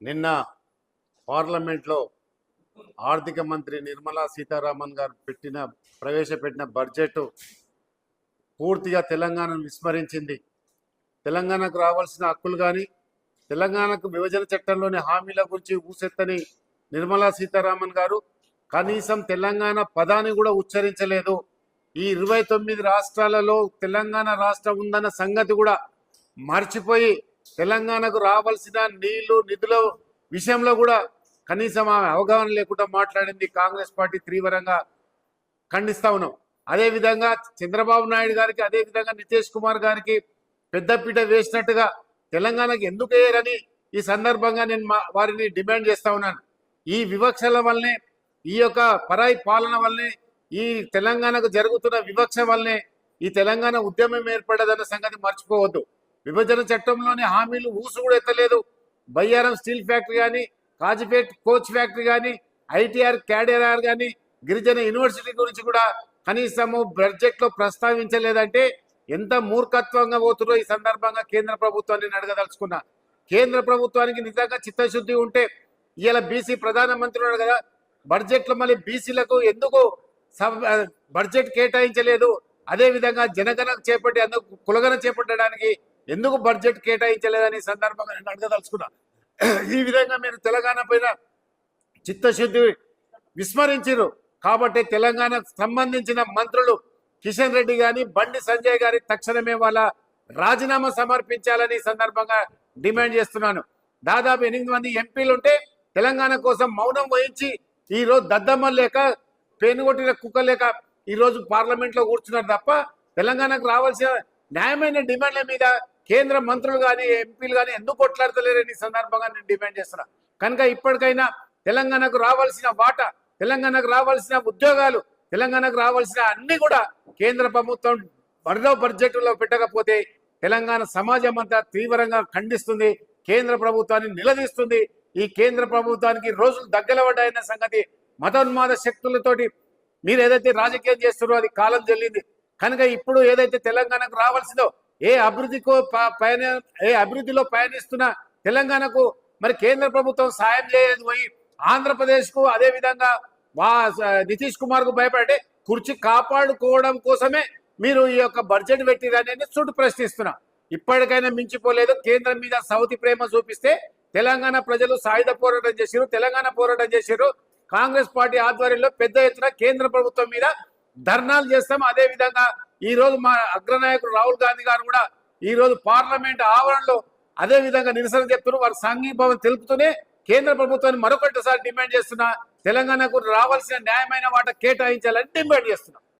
నిన్న పార్లమెంట్లో ఆర్థిక మంత్రి నిర్మలా సీతారామన్ గారు పెట్టిన ప్రవేశపెట్టిన బడ్జెట్ పూర్తిగా తెలంగాణను విస్మరించింది. తెలంగాణకు రావాల్సిన హక్కులు కానీ తెలంగాణకు విభజన చట్టంలోని హామీల గురించి ఊసెత్తని నిర్మలా సీతారామన్ గారు కనీసం తెలంగాణ పదాన్ని కూడా ఉచ్చరించలేదు. ఈ ఇరవై తొమ్మిది రాష్ట్రాలలో తెలంగాణ రాష్ట్రం ఉందన్న సంగతి కూడా మర్చిపోయి తెలంగాణకు రావాల్సిన నీళ్ళు నిధుల విషయంలో కూడా కనీసం ఆమె అవగాహన లేకుండా మాట్లాడింది కాంగ్రెస్ పార్టీ తీవ్రంగా ఖండిస్తా ఉన్నాం. అదేవిధంగా చంద్రబాబు నాయుడు గారికి అదేవిధంగా నితీష్ కుమార్ గారికి పెద్దపీట వేసినట్టుగా తెలంగాణకు ఎందుకు వేయరని ఈ సందర్భంగా నేను మా- వారిని డిమాండ్ చేస్తా ఉన్నాను. ఈ వివక్షల వల్లనే ఈ యొక్క పరాయి పాలన వల్లనే ఈ తెలంగాణకు జరుగుతున్న వివక్ష వల్లనే ఈ తెలంగాణ ఉద్యమం ఏర్పడదన్న సంగతి మర్చిపోవద్దు. విభజన చట్టంలోని హామీలు ఊసు కూడా ఎత్తలేదు. బయ్యారం స్టీల్ ఫ్యాక్టరీ కానీ కాజిపేట్ కోచ్ ఫ్యాక్టరీ కానీ ఐటీఆర్ క్యాడిఆర్ కానీ గిరిజన యూనివర్సిటీ గురించి కూడా కనీసము బడ్జెట్లో ప్రస్తావించలేదంటే ఎంత మూర్ఖత్వంగా పోతుందో ఈ సందర్భంగా కేంద్ర ప్రభుత్వాన్ని నేను అడగదలుచుకున్నా. కేంద్ర ప్రభుత్వానికి నిజంగా చిత్తశుద్ధి ఉంటే ఇలా బీసీ ప్రధానమంత్రి ఉన్నాడు కదా బడ్జెట్లో మళ్ళీ బీసీలకు ఎందుకు బడ్జెట్ కేటాయించలేదు? అదే విధంగా జనగణన చేపట్టి అందుకు కులగన చేపట్టడానికి ఎందుకు బడ్జెట్ కేటాయించలేదని సందర్భంగా నేను అడగదలుచుకున్నా. ఈ విధంగా మీరు తెలంగాణ పైన చిత్తశుద్ధి విస్మరించారు కాబట్టి తెలంగాణకు సంబంధించిన మంత్రులు కిషన్ రెడ్డి గాని బండి సంజయ్ గారి తక్షణమే వాళ్ళ రాజీనామా సమర్పించాలని సందర్భంగా డిమాండ్ చేస్తున్నాను. దాదాపు ఎనిమిది మంది ఎంపీలు ఉంటే తెలంగాణ కోసం మౌనం వహించి ఈ రోజు దద్దమ్మ లేక పేనుగొట్టిన కుక్క లేక ఈరోజు పార్లమెంట్లో కూర్చున్నారు తప్ప తెలంగాణకు రావాల్సిన న్యాయమైన డిమాండ్ల మీద కేంద్ర మంత్రులు కానీ ఎంపీలు కానీ ఎందుకు కొట్లాడతలేరని సందర్భంగా నేను డిమాండ్ చేస్తున్నా. కనుక ఇప్పటికైనా తెలంగాణకు రావాల్సిన వాటా తెలంగాణకు రావాల్సిన ఉద్యోగాలు తెలంగాణకు రావాల్సిన అన్ని కూడా కేంద్ర ప్రభుత్వం మరో బడ్జెట్లో పెట్టకపోతే తెలంగాణ సమాజం అంతా తీవ్రంగా ఖండిస్తుంది కేంద్ర ప్రభుత్వాన్ని నిలదీస్తుంది. ఈ కేంద్ర ప్రభుత్వానికి రోజులు దగ్గరపడ్డాయన్న సంగతి మతోన్మాద శక్తులతోటి మీరు ఏదైతే రాజకీయం చేస్తున్నారో అది కాలం చెల్లింది. కనుక ఇప్పుడు ఏదైతే తెలంగాణకు రావాల్సిందో ఏ అభివృద్ధికో పయన ఏ అభివృద్ధిలో పయనిస్తున్న తెలంగాణకు మరి కేంద్ర ప్రభుత్వం సాయం చేయలేదు పోయి ఆంధ్రప్రదేశ్కు అదే విధంగా నితీష్ కుమార్కు భయపడే కుర్చీ కాపాడుకోవడం కోసమే మీరు ఈ యొక్క బడ్జెట్ పెట్టిరనేది చుట్టూ ప్రశ్నిస్తున్నా. ఇప్పటికైనా మించిపోలేదు. కేంద్రం మీద సౌతి ప్రేమ చూపిస్తే తెలంగాణ ప్రజలు సాయుధ పోరాటం చేశారు తెలంగాణ పోరాటం చేశారు కాంగ్రెస్ పార్టీ ఆధ్వర్యంలో పెద్ద ఎత్తున కేంద్ర ప్రభుత్వం మీద ధర్నాలు చేస్తాం. అదే విధంగా ఈ రోజు మా అగ్రనాయకుడు రాహుల్ గాంధీ గారు కూడా ఈ రోజు పార్లమెంట్ ఆవరణలో అదే విధంగా నిరసన చెప్తున్నారు. వారు సంఘీభావం తెలుపుతూనే కేంద్ర ప్రభుత్వాన్ని మరొకటిసారి డిమాండ్ చేస్తున్నా తెలంగాణకు రావాల్సిన న్యాయమైన వాట కేటాయించాలని డిమాండ్ చేస్తున్నాం.